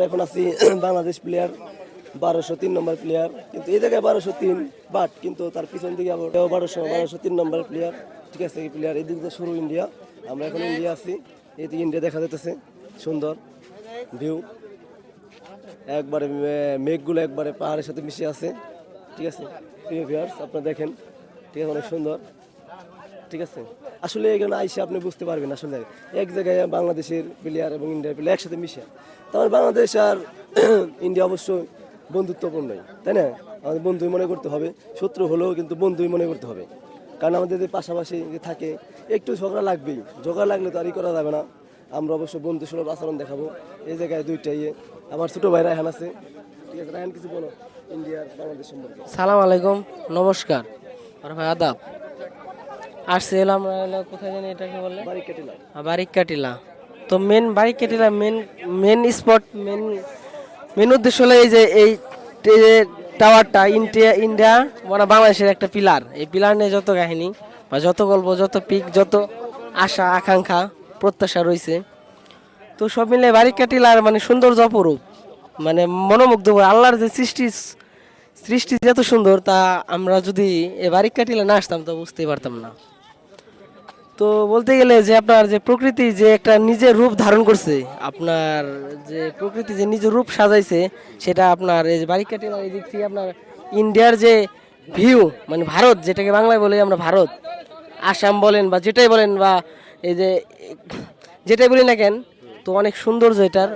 আমরা এখন আছি বাংলাদেশ প্লেয়ার বারোশো তিন নম্বর প্লেয়ার কিন্তু এই জায়গায় বারোশো তিন বাট কিন্তু তার পিছন দিকে আবার বারোশো বারোশো তিন নম্বর প্লেয়ার ঠিক আছে, এই প্লেয়ার এদিক দিয়ে শুরু ইন্ডিয়া আমরা এখন ইন্ডিয়া আছি। এদিকে ইন্ডিয়া দেখা যাইতেছে। সুন্দর ভিউ একবারে মেঘগুলো একবারে পাহাড়ের সাথে মিশে আছে। ঠিক আছে, প্রিয় ভিউয়ার্স আপনারা দেখেন। ঠিক আছে, অনেক সুন্দর। ঠিক আছে? আসলে এখানে আইসে আপনি বুঝতে পারবেন আসলে এক জায়গায় বাংলাদেশের প্লেয়ার এবং ইন্ডিয়ার প্লেয়ার একসাথে মিশে। তারপর বাংলাদেশ আর ইন্ডিয়া অবশ্যই বন্ধুত্বপূর্ণই তাই না? আমাদের বন্ধুই মনে করতে হবে, শত্রু হলেও কিন্তু বন্ধুই মনে করতে হবে। কারণ আমাদের যে পাশাপাশি থাকে, একটু ঝগড়া লাগবেই। ঝগড়া লাগলে তো আর ই করা যাবে না। আমরা অবশ্য বন্ধু সুলভ আচরণ দেখাবো। এই জায়গায় দুইটাই। ইয়ে। আমার ছোটো ভাই রায়হান আছে। ঠিক আছে, রায়হান, কিছু বলো। ইন্ডিয়ার বাংলাদেশ সম্পর্কে। সালাম আলাইকুম, নমস্কার। আর ভাই, আদাব। আসছে এলাম আমরা কোথায় জানি এটাকে বলে? বারিক কাটিলা তো মেন বারিক কাটিলা main main spot main main উদ্দেশ্য হলো এই যে এই টাওয়ারটা ইন্ডিয়া ইন্ডিয়া মানে বাংলাদেশের একটা পিলার এই পিলার নিয়ে যত কাহিনী বা যত গল্প যত পিক যত আশা আকাঙ্ক্ষা প্রত্যাশা রয়েছে তো সব মিলে বারিক কাটিলার মানে সৌন্দর্য অপরূপ। মানে মনোমুগ্ধ করে আল্লাহর যে সৃষ্টি সৃষ্টি যে এত সুন্দর তা আমরা যদি এ বারিক কাটিলা না আসতাম তো বুঝতেই পারতাম না। তো বলতে গেলে যে আপনার যে প্রকৃতি যে একটা নিজের রূপ ধারণ করছে, আপনার যে প্রকৃতি যে নিজের রূপ সাজাইছে, সেটা আপনার এই যে বারিকাটিলার এই দিক থেকে আপনার ইন্ডিয়ার যে ভিউ মানে ভারত, যেটাকে বাংলায় বলি আমরা ভারত, আসাম বলেন বা যেটাই বলেন বা এই যে, যেটাই বলি না কেন, তো অনেক সৌন্দর্য এটার।